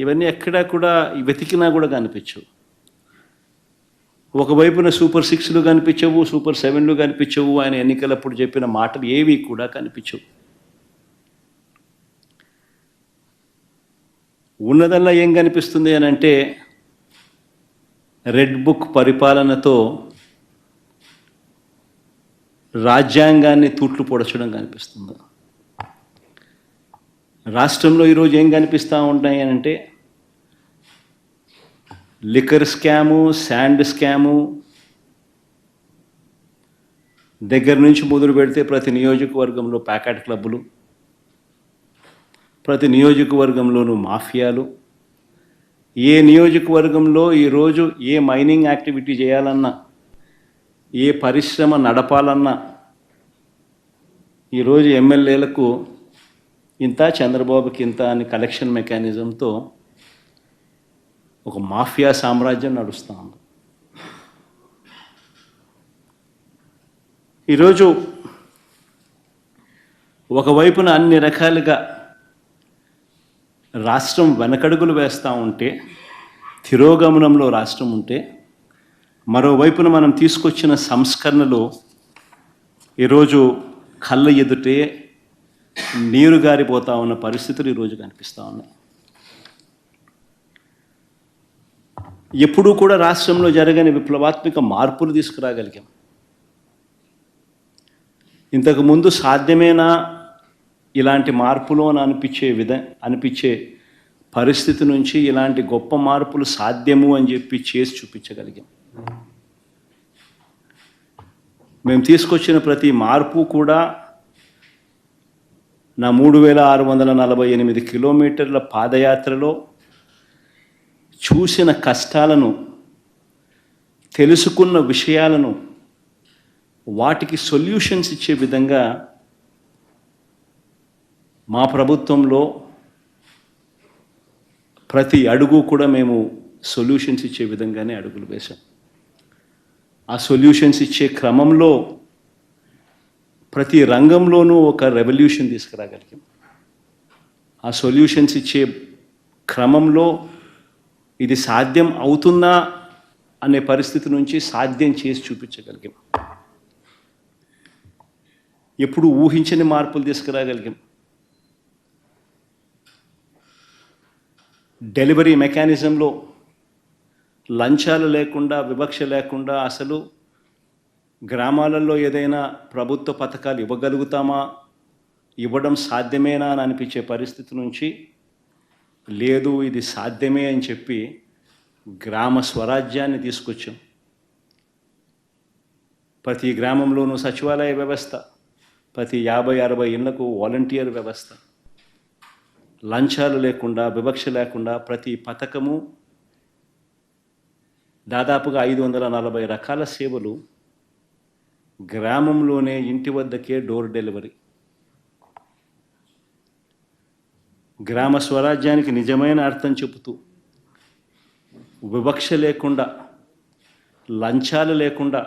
ఇవన్నీ ఎక్కడా కూడా వెతికినా కూడా కనిపించవు. ఒకవైపున సూపర్ సిక్స్లు కనిపించవు సూపర్ సెవెన్లు కనిపించవు ఆయన ఎన్నికలప్పుడు చెప్పిన మాటలు ఏవి కూడా కనిపించవు. ఉన్నదల్లా ఏం కనిపిస్తుంది అని అంటే రెడ్ బుక్ పరిపాలనతో రాజ్యాంగాన్ని తూట్లు పొడచడం కనిపిస్తుంది. రాష్ట్రంలో ఈరోజు ఏం కనిపిస్తూ ఉంటాయి అని అంటే లిక్కర్ స్కాము శాండ్ స్కాము దగ్గర నుంచి మొదలు పెడితే ప్రతి నియోజకవర్గంలో ప్యాకెట్ క్లబ్బులు ప్రతి నియోజకవర్గంలోనూ మాఫియాలు. ఏ నియోజకవర్గంలో ఈరోజు ఏ మైనింగ్ యాక్టివిటీ చేయాలన్నా ఏ పరిశ్రమ నడపాలన్నా ఈరోజు ఎమ్మెల్యేలకు ఇంత చంద్రబాబుకి ఇంత అని కలెక్షన్ మెకానిజంతో ఒక మాఫియా సామ్రాజ్యం నడుస్తూ ఉంది. ఈరోజు ఒకవైపున అన్ని రకాలుగా రాష్ట్రం వెనకడుగులు వేస్తూ ఉంటే తిరోగమనంలో రాష్ట్రం ఉంటే మరోవైపున మనం తీసుకొచ్చిన సంస్కరణలు ఈరోజు కళ్ళ ఎదుటే నీరు గారిపోతా ఉన్న పరిస్థితులు ఈరోజు కనిపిస్తూ ఉన్నాయి. ఎప్పుడూ కూడా రాష్ట్రంలో జరగని విప్లవాత్మక మార్పులు తీసుకురాగలిగాం. ఇంతకుముందు సాధ్యమేనా ఇలాంటి మార్పులు అని అనిపించే విధ అనిపించే పరిస్థితి నుంచి ఇలాంటి గొప్ప మార్పులు సాధ్యము అని చెప్పి చేసి చూపించగలిగాం. మేము తీసుకొచ్చిన ప్రతి మార్పు కూడా నా మూడు వేల ఆరు వందల నలభై ఎనిమిది కిలోమీటర్ల పాదయాత్రలో చూసిన కష్టాలను తెలుసుకున్న విషయాలను వాటికి సొల్యూషన్స్ ఇచ్చే విధంగా మా ప్రభుత్వంలో ప్రతి అడుగు కూడా మేము సొల్యూషన్స్ ఇచ్చే విధంగానే అడుగులు వేశాం. ఆ సొల్యూషన్స్ ఇచ్చే క్రమంలో ప్రతి రంగంలోనూ ఒక రెవల్యూషన్ తీసుకురాగలిగాం. ఆ సొల్యూషన్స్ ఇచ్చే క్రమంలో ఇది సాధ్యం అవుతుందా అనే పరిస్థితి నుంచి సాధ్యం చేసి చూపించగలిగాం. ఎప్పుడు ఊహించని మార్పులు తీసుకురాగలిగాం. డెలివరీ మెకానిజంలో లంచాలు లేకుండా వివక్ష లేకుండా అసలు గ్రామాలలో ఏదైనా ప్రభుత్వ పథకాలు ఇవ్వగలుగుతామా? ఇవ్వడం సాధ్యమేనా అని అనిపించే పరిస్థితి నుంచి లేదు ఇది సాధ్యమే అని చెప్పి గ్రామ స్వరాజ్యాన్ని తీసుకొచ్చాం. ప్రతి గ్రామంలోనూ సచివాలయ వ్యవస్థ ప్రతి యాభై అరవై ఇళ్ళకు వాలంటీర్ వ్యవస్థ. లంచాలు లేకుండా వివక్ష లేకుండా ప్రతి పథకము దాదాపుగా ఐదు వందల నలభై రకాల సేవలు గ్రామంలోనే ఇంటి వద్దకే డోర్ డెలివరీ. గ్రామ స్వరాజ్యానికి నిజమైన అర్థం చెబుతూ వివక్ష లేకుండా లంచాలు లేకుండా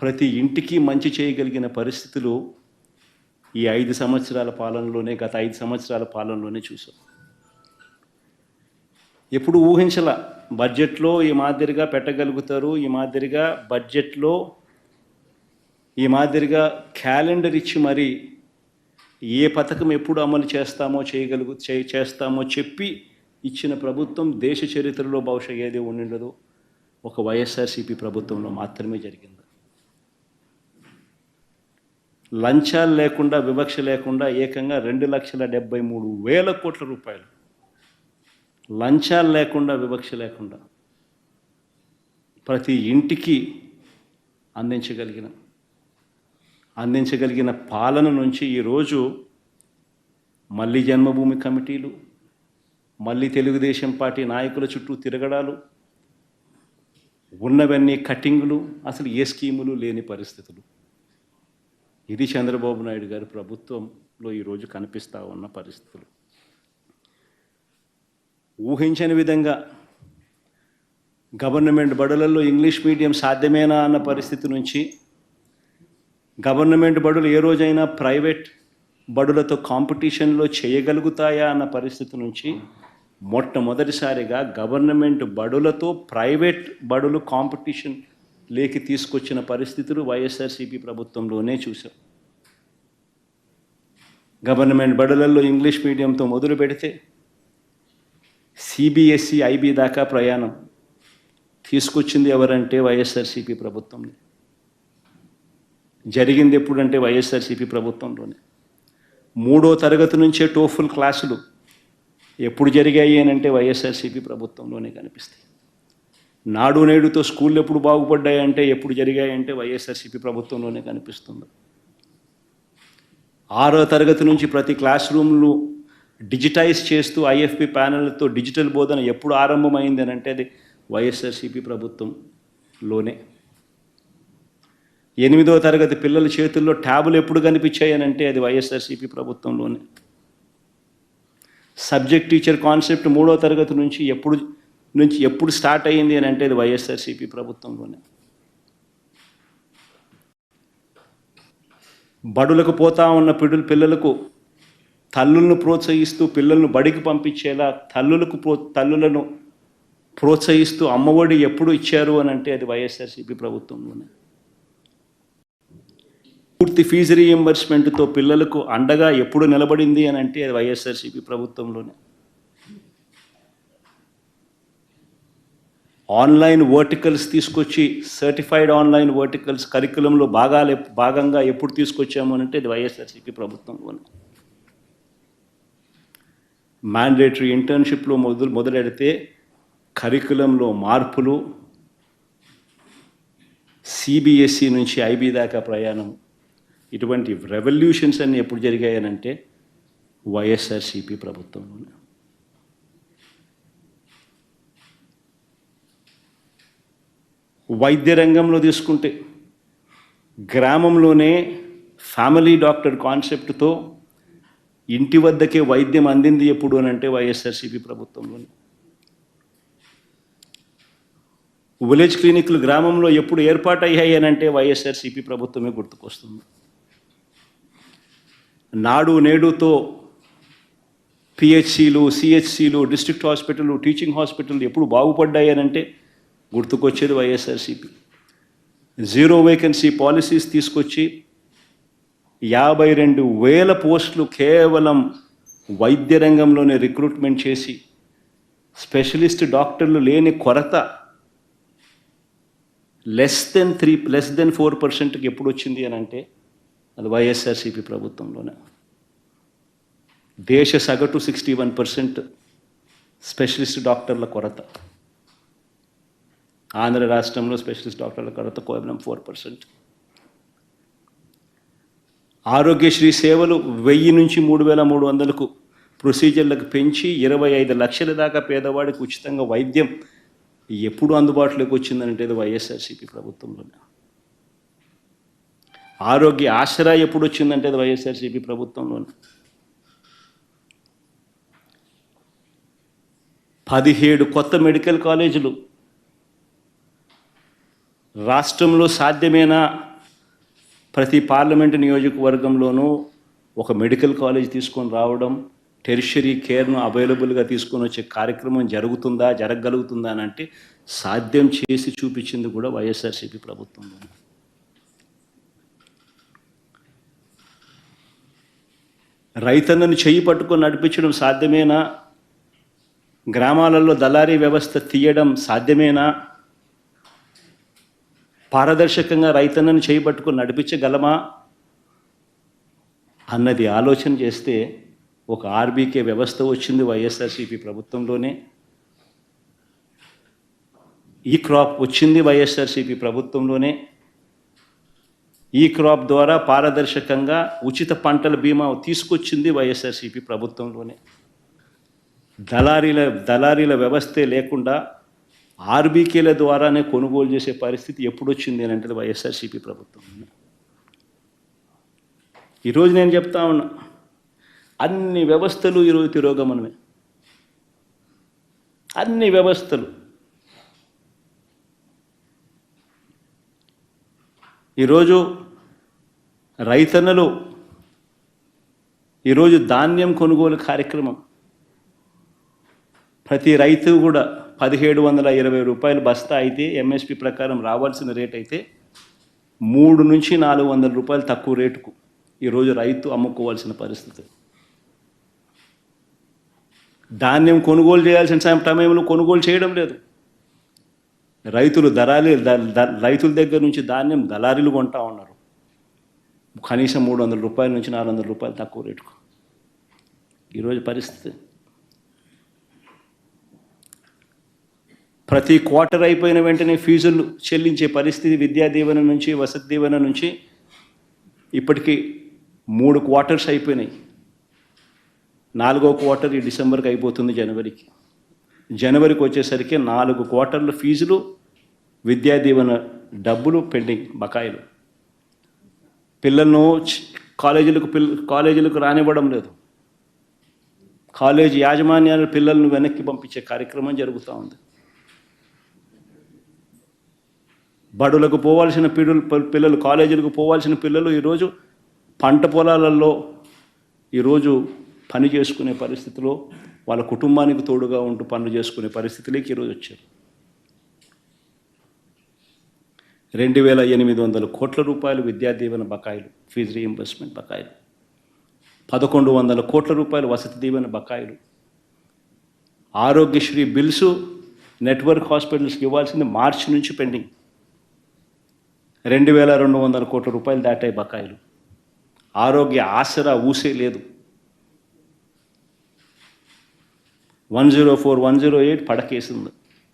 ప్రతి ఇంటికి మంచి చేయగలిగిన పరిస్థితులు ఈ ఐదు సంవత్సరాల పాలనలోనే గత ఐదు సంవత్సరాల పాలనలోనే చూసాం ఎప్పుడు ఊహించలా బడ్జెట్లో ఈ మాదిరిగా పెట్టగలుగుతారు ఈ మాదిరిగా బడ్జెట్లో ఈ మాదిరిగా క్యాలెండర్ ఇచ్చి మరి ఏ పథకం ఎప్పుడు అమలు చేస్తామో చేయగలుగు చే చేస్తామో చెప్పి ఇచ్చిన ప్రభుత్వం దేశ చరిత్రలో బహుశా ఏది ఉండిండదు. ఒక వైఎస్ఆర్సీపీ ప్రభుత్వంలో మాత్రమే జరిగింది. లంచాలు లేకుండా వివక్ష లేకుండా ఏకంగా రెండు లక్షల డెబ్బై మూడు వేల కోట్ల రూపాయలు లంచాలు లేకుండా వివక్ష లేకుండా ప్రతి ఇంటికి అందించగలిగిన అందించగలిగిన పాలన నుంచి ఈరోజు మళ్ళీ జన్మభూమి కమిటీలు మళ్ళీ తెలుగుదేశం పార్టీ నాయకుల చుట్టూ తిరగడాలు ఉన్నవన్నీ కటింగులు అసలు ఏ స్కీములు లేని పరిస్థితులు. ఇది చంద్రబాబు నాయుడు గారి ప్రభుత్వంలో ఈరోజు కనిపిస్తూ ఉన్న పరిస్థితులు. ఊహించని విధంగా గవర్నమెంట్ బడులలో ఇంగ్లీష్ మీడియం సాధ్యమేనా అన్న పరిస్థితి నుంచి గవర్నమెంట్ బడులు ఏ రోజైనా ప్రైవేట్ బడులతో కాంపిటీషన్లో చేయగలుగుతాయా అన్న పరిస్థితి నుంచి మొట్టమొదటిసారిగా గవర్నమెంట్ బడులతో ప్రైవేట్ బడులు కాంపిటీషన్ లేకి తీసుకొచ్చిన పరిస్థితులు వైఎస్ఆర్సీపీ ప్రభుత్వంలోనే చూసాం గవర్నమెంట్ బడులలో ఇంగ్లీష్ మీడియంతో మొదలు పెడితే సిబిఎస్ఈ ఐబీ దాకా ప్రయాణం. తీసుకొచ్చింది ఎవరంటే వైఎస్ఆర్సీపీ ప్రభుత్వంలో. జరిగింది ఎప్పుడంటే వైఎస్ఆర్సీపీ ప్రభుత్వంలోనే. మూడో తరగతి నుంచే టోఫుల్ క్లాసులు ఎప్పుడు జరిగాయి అని అంటే వైఎస్ఆర్సీపీ ప్రభుత్వంలోనే కనిపిస్తాయి. నాడు నేడుతో స్కూళ్ళు ఎప్పుడు బాగుపడ్డాయి అంటే ఎప్పుడు జరిగాయంటే వైఎస్ఆర్సీపీ ప్రభుత్వంలోనే కనిపిస్తుంది. ఆరో తరగతి నుంచి ప్రతి క్లాస్ రూమ్లు డిజిటైజ్ చేస్తూ ఐఎఫ్పి ప్యానెల్తో డిజిటల్ బోధన ఎప్పుడు ఆరంభమైంది అని అంటే అది వైఎస్ఆర్సీపీ ప్రభుత్వంలోనే ఎనిమిదో తరగతి పిల్లల చేతుల్లో ట్యాబులు ఎప్పుడు కనిపించాయి అని అంటే అది వైఎస్ఆర్సీపీ ప్రభుత్వంలోనే సబ్జెక్ట్ టీచర్ కాన్సెప్ట్ మూడో తరగతి నుంచి ఎప్పుడు నుంచి ఎప్పుడు స్టార్ట్ అయ్యింది అని అంటే అది వైఎస్ఆర్సీపీ ప్రభుత్వంలోనే బడులకు పోతా ఉన్న పిడులు పిల్లలకు తల్లులను ప్రోత్సహిస్తూ పిల్లలను బడికి పంపించేలా తల్లులకు ప్రో తల్లులను ప్రోత్సహిస్తూ అమ్మఒడి ఎప్పుడు ఇచ్చారు అని అంటే అది వైఎస్ఆర్సీపీ ప్రభుత్వంలోనే. పూర్తి ఫీజు రీఎంబర్స్మెంట్తో పిల్లలకు అండగా ఎప్పుడు నిలబడింది అని అంటే అది వైఎస్ఆర్సీపీ ప్రభుత్వంలోనే. ఆన్లైన్ వర్టికల్స్ తీసుకొచ్చి సర్టిఫైడ్ ఆన్లైన్ వర్టికల్స్ కరికులంలో భాగాలు భాగంగా ఎప్పుడు తీసుకొచ్చాము అని అంటే అది వైఎస్ఆర్సీపీ ప్రభుత్వంలోనే. మ్యాండేటరీ ఇంటర్న్షిప్లో మొదలు మొదలెడితే కరికులంలో మార్పులు సిబిఎస్ఈ నుంచి ఐబీ దాకా ప్రయాణం. ఇటువంటి రెవల్యూషన్స్ అన్ని ఎప్పుడు జరిగాయనంటే వైఎస్ఆర్సీపీ ప్రభుత్వంలోనే. వైద్య రంగంలో తీసుకుంటే గ్రామంలోనే ఫ్యామిలీ డాక్టర్ కాన్సెప్ట్తో ఇంటి వద్దకే వైద్యం అందింది ఎప్పుడు అని అంటే వైఎస్ఆర్సీపీ ప్రభుత్వంలోనే. విలేజ్ క్లినిక్లు గ్రామంలో ఎప్పుడు ఏర్పాటు అయ్యాయి అని అంటే వైఎస్ఆర్సీపీ ప్రభుత్వమే గుర్తుకొస్తుంది. నాడు నేడుతో పిహెచ్సిలు సిహెచ్సిలు డిస్ట్రిక్ట్ హాస్పిటల్ టీచింగ్ హాస్పిటల్ ఎప్పుడు బాగుపడ్డాయి అని అంటే గుర్తుకొచ్చేది వైఎస్ఆర్సీపీ. జీరో వేకెన్సీ పాలసీస్ తీసుకొచ్చి యాభై రెండు వేల పోస్టులు కేవలం వైద్య రంగంలోనే రిక్రూట్మెంట్ చేసి స్పెషలిస్ట్ డాక్టర్లు లేని కొరత less than three less than four పర్సెంట్కి ఎప్పుడు వచ్చింది అని అంటే అది వైఎస్ఆర్సీపీ ప్రభుత్వంలోనే. దేశ సగటు సిక్స్టీ వన్ పర్సెంట్ స్పెషలిస్ట్ డాక్టర్ల కొరత. ఆంధ్ర రాష్ట్రంలో స్పెషలిస్ట్ డాక్టర్ల కొరత కేవలం ఫోర్ పర్సెంట్. ఆరోగ్యశ్రీ సేవలు వెయ్యి నుంచి మూడు వేల మూడు వందలకు ప్రొసీజర్లకు పెంచి ఇరవై ఐదు లక్షల దాకా పేదవాడికి ఉచితంగా వైద్యం ఎప్పుడు అందుబాటులోకి వచ్చిందంటే వైఎస్ఆర్సీపీ ప్రభుత్వంలోనే ఆరోగ్య ఆసరా ఎప్పుడు వచ్చిందంటే వైఎస్ఆర్సీపీ ప్రభుత్వంలోనే పదిహేడు కొత్త మెడికల్ కాలేజీలు. రాష్ట్రంలో సాధ్యమేనా ప్రతి పార్లమెంటు నియోజకవర్గంలోనూ ఒక మెడికల్ కాలేజ్ తీసుకొని రావడం టెరిషరీ కేర్ను అవైలబుల్గా తీసుకొని వచ్చే కార్యక్రమం జరుగుతుందా జరగగలుగుతుందా అని అంటే సాధ్యం చేసి చూపించింది కూడా వైఎస్ఆర్సీపీ ప్రభుత్వం. రైతన్నను చేయి పట్టుకొని నడిపించడం సాధ్యమేనా? గ్రామాలలో దళారీ వ్యవస్థ తీయడం సాధ్యమేనా? పారదర్శకంగా రైతన్నను చేయబట్టుకుని నడిపించగలమా అన్నది ఆలోచన చేస్తే ఒక ఆర్బీకే వ్యవస్థ వచ్చింది వైఎస్ఆర్సీపీ ప్రభుత్వంలోనే. ఈ క్రాప్ వచ్చింది వైఎస్ఆర్సీపీ ప్రభుత్వంలోనే. ఈ క్రాప్ ద్వారా పారదర్శకంగా ఉచిత పంటల బీమా తీసుకొచ్చింది వైఎస్ఆర్సీపీ ప్రభుత్వంలోనే. దళారీల దళారీల వ్యవస్థే లేకుండా ఆర్బీకేల ద్వారానే కొనుగోలు చేసే పరిస్థితి ఎప్పుడు వచ్చింది అని అంటే వైఎస్ఆర్సీపీ ప్రభుత్వం. ఈరోజు నేను చెప్తా ఉన్నా అన్ని వ్యవస్థలు ఈరోజు తిరోగమనమే. అన్ని వ్యవస్థలు. ఈరోజు రైతన్నలు ఈరోజు ధాన్యం కొనుగోలు కార్యక్రమం. ప్రతి రైతు కూడా పదిహేడు వందల ఇరవై రూపాయలు బస్తా అయితే ఎంఎస్పి ప్రకారం రావాల్సిన రేట్ అయితే మూడు నుంచి నాలుగు వందల రూపాయలు తక్కువ రేటుకు ఈరోజు రైతు అమ్ముకోవాల్సిన పరిస్థితి. ధాన్యం కొనుగోలు చేయాల్సిన సమయంలో కొనుగోలు చేయడం లేదు. రైతులు దళాలి రైతుల దగ్గర నుంచి ధాన్యం దళారీలు కొంటా ఉన్నారు. కనీసం మూడు వందల రూపాయల నుంచి నాలుగు వందల రూపాయలు తక్కువ రేటుకు. ఈరోజు పరిస్థితి ప్రతి క్వార్టర్ అయిపోయిన వెంటనే ఫీజులు చెల్లించే పరిస్థితి విద్యా దీవెన నుంచి వసతి దీవెన నుంచి ఇప్పటికీ మూడు క్వార్టర్స్ అయిపోయినాయి. నాలుగో క్వార్టర్ ఈ డిసెంబర్కి అయిపోతుంది జనవరికి. జనవరికి వచ్చేసరికి నాలుగు క్వార్టర్ల ఫీజులు విద్యా దీవెన డబ్బులు పెండింగ్ బకాయిలు. పిల్లలను కాలేజీలకు పిల్ల కాలేజీలకు రానివ్వడం లేదు. కాలేజీ యాజమాన్యాలు పిల్లలను వెనక్కి పంపించే కార్యక్రమం జరుగుతూ ఉంది. బడులకు పోవాల్సిన పిల్లలు పిల్లలు కాలేజీలకు పోవాల్సిన పిల్లలు ఈరోజు పంట పొలాలలో ఈరోజు పని చేసుకునే పరిస్థితిలో వాళ్ళ కుటుంబానికి తోడుగా ఉంటూ పనులు చేసుకునే పరిస్థితిలోకి ఈరోజు వచ్చారు. రెండు వేల ఎనిమిది వందల కోట్ల రూపాయలు విద్యా దీవెన బకాయిలు ఫీజు రీఎంబర్స్మెంట్ బకాయిలు పదకొండు వందల కోట్ల రూపాయలు వసతి దీవెన బకాయిలు ఆరోగ్యశ్రీ బిల్సు నెట్వర్క్ హాస్పిటల్స్కి ఇవ్వాల్సింది మార్చి నుంచి పెండింగ్. రెండు వేల రెండు వందల కోట్ల రూపాయలు దాటాయి బకాయిలు. ఆరోగ్య ఆసరా ఊసే లేదు. One zero four one zero eight పడకేసింది.